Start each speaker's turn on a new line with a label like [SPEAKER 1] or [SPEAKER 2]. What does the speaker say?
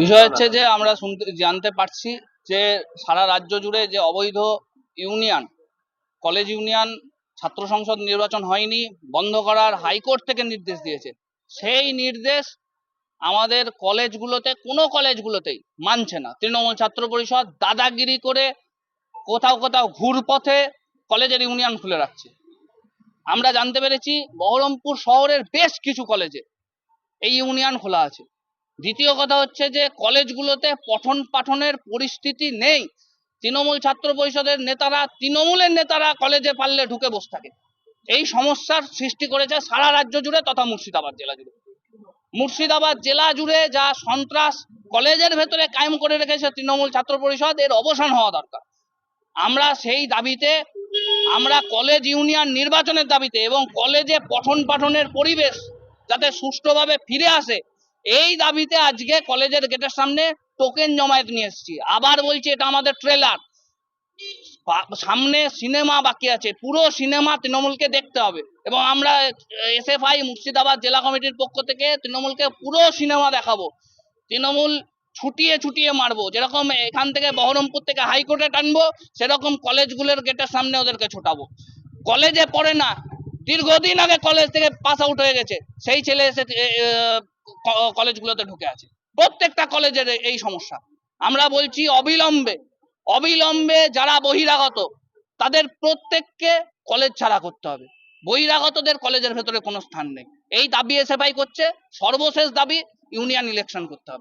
[SPEAKER 1] বিষয় হচ্ছে যে আমরা শুনতে, জানতে পারছি যে সারা রাজ্য জুড়ে যে অবৈধ ইউনিয়ন, কলেজ ইউনিয়ন, ছাত্র সংসদ নির্বাচন হয়নি, বন্ধ করার হাইকোর্ট থেকে নির্দেশ দিয়েছে। সেই নির্দেশ আমাদের কলেজগুলোতে, কোনো কলেজগুলোতেই মানছে না। তৃণমূল ছাত্র পরিষদ দাদাগিরি করে কোথাও কোথাও ঘুরপথে কলেজের ইউনিয়ন খুলে রাখছে। আমরা জানতে পেরেছি, বহরমপুর শহরের বেশ কিছু কলেজে এই ইউনিয়ন খোলা আছে। দ্বিতীয় কথা হচ্ছে যে কলেজগুলোতে পঠন পাঠনের পরিস্থিতি নেই। তৃণমূল ছাত্র পরিষদের নেতারা, তৃণমূলের নেতারা কলেজে পারলে ঢুকে বসে থাকে। এই সমস্যার সৃষ্টি করেছে সারা রাজ্য জুড়ে তথা মুর্শিদাবাদ জেলা জুড়ে। মুর্শিদাবাদ জেলা জুড়ে যা সন্ত্রাস কলেজের ভেতরে কায়েম করে রেখেছে তৃণমূল ছাত্র পরিষদ, এর অবসান হওয়া দরকার। আমরা সেই দাবিতে, আমরা কলেজ ইউনিয়ন নির্বাচনের দাবিতে এবং কলেজে পঠন পাঠনের পরিবেশ যাতে সুষ্ঠুভাবে ফিরে আসে এই দাবিতে আজকে কলেজের গেটের সামনে টোকেন জমায়েত নিয়ে এসেছি। আবার বলছি, এটা আমাদের ট্রেলার সামনে সিনেমা বাকি আছে। পুরো সিনেমা তৃণমূলকে দেখতে হবে। এবং আমরা এসএফআই, মুর্শিদাবাদ জেলা কমিটির পক্ষ থেকে তৃণমূলকে পুরো সিনেমা দেখাবো। তৃণমূল ছুটিয়ে ছুটিয়ে মারবো। যেরকম এখান থেকে বহরমপুর থেকে হাইকোর্টে টানবো, সেরকম কলেজগুলোর গেটের সামনে ওদেরকে ছোটাবো। কলেজে পড়ে না। দীর্ঘদিন আগে কলেজ থেকে পাস আউট হয়ে গেছে। সেই ছেলে এসে কলেজগুলোতে ঢুকে আছে। প্রত্যেকটা কলেজের এই সমস্যা। আমরা বলছি অবিলম্বে অবিলম্বে যারা বহিরাগত, তাদের প্রত্যেককে কলেজ ছাড়া করতে হবে। বহিরাগতদের কলেজের ভেতরে কোনো স্থান নেই। এই দাবি এসএফআই করছে। সর্বশেষ দাবি ইউনিয়ন ইলেকশন করতে হবে।